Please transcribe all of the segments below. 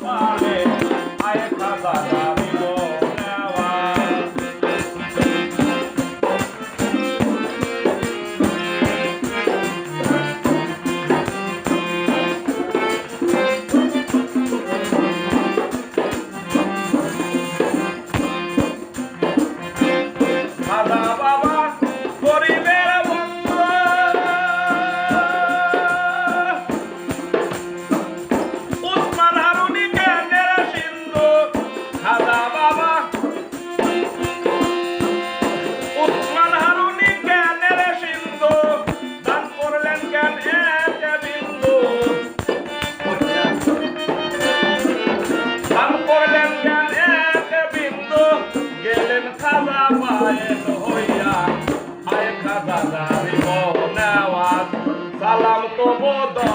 Vale, ae kabala. Todo.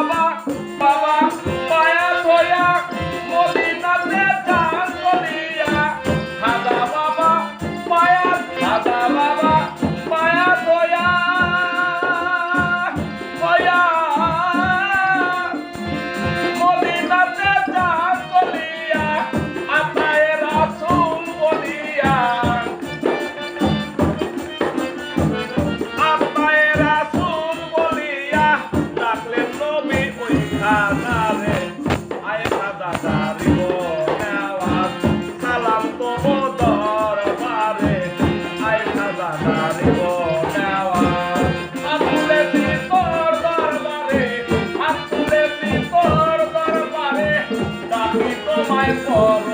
বাবা for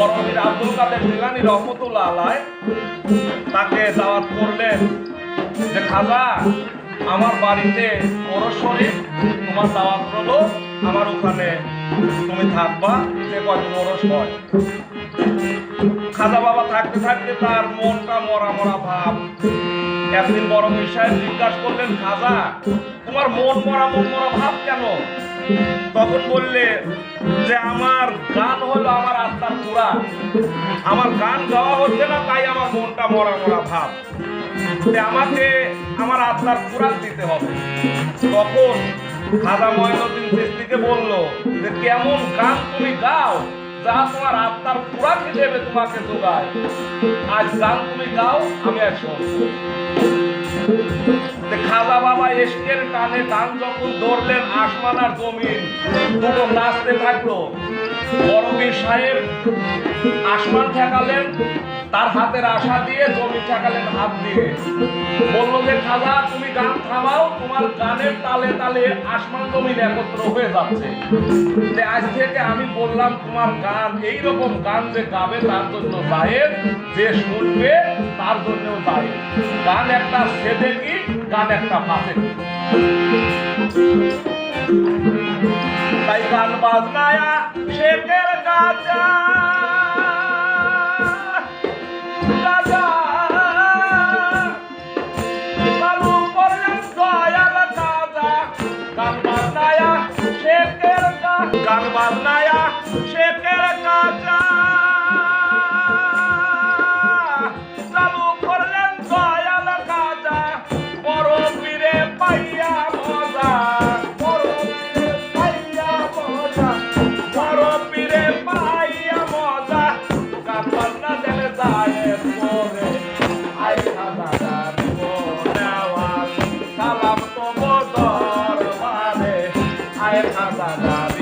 বড়বীর Abdul কাদের জিলানি রহমতুল্লাহ আলায় তাকে দাওয়াত করলেন যে, খাজা, আমার বাড়িতে ওরস শরীফ তোমার দাওয়াত হলো, আমার ওখানে তুমি থাকবা, যে কদিন ওরস হয়। খাজা বাবা থাকতে থাকতে তার মনটা মরা মরা ভাব। একদিন বড় সাহেব জিজ্ঞাসা করলেন, খাজা, তোমার মন মরা মন মরা ভাব কেন? তখন বললে যে আমার গান হলো আমার আত্মার পুরা। আমার গান গাওয়া হচ্ছে না, তাই আমার মনটা মরা মরা ভাব। আমাকে আমার আত্মার পুরাণ দিতে হবে। তখন খাজা ময়নুদ্দিন চিস্তিকে বলল যে, কেমন গান তুমি গাও যা তোমার আত্মার পুরাণ হিসেবে তোমাকে যোগায়। আজ গান তুমি গাও, আমি আজ শুনব খাজা বাবা এসকের টানে টান যখন ধরলেন আসমান আর জমিন, দুটো নাচতে থাকল। বরবীর সাহেব আসমান ঠেকালেন, তার হাতের আশা দিয়ে জমি ঠেকালেন হাত দিয়ে। বলল যে খাজা তুমি গান থামাও। তোমার গানের তালে তালে আসমান জমিন একত্র হয়ে যাচ্ছে। যে আজ থেকে আমি বললাম, তোমার গান এই রকম গান যে গাবে তার জন্য জায়েজ, যে শুনবে তার জন্যও জায়েজ। গান একটা সেদে কি, গান একটা ফাঁসে কি। তাই গান বাজনায়া শেখের গাজা। Sai Catarina.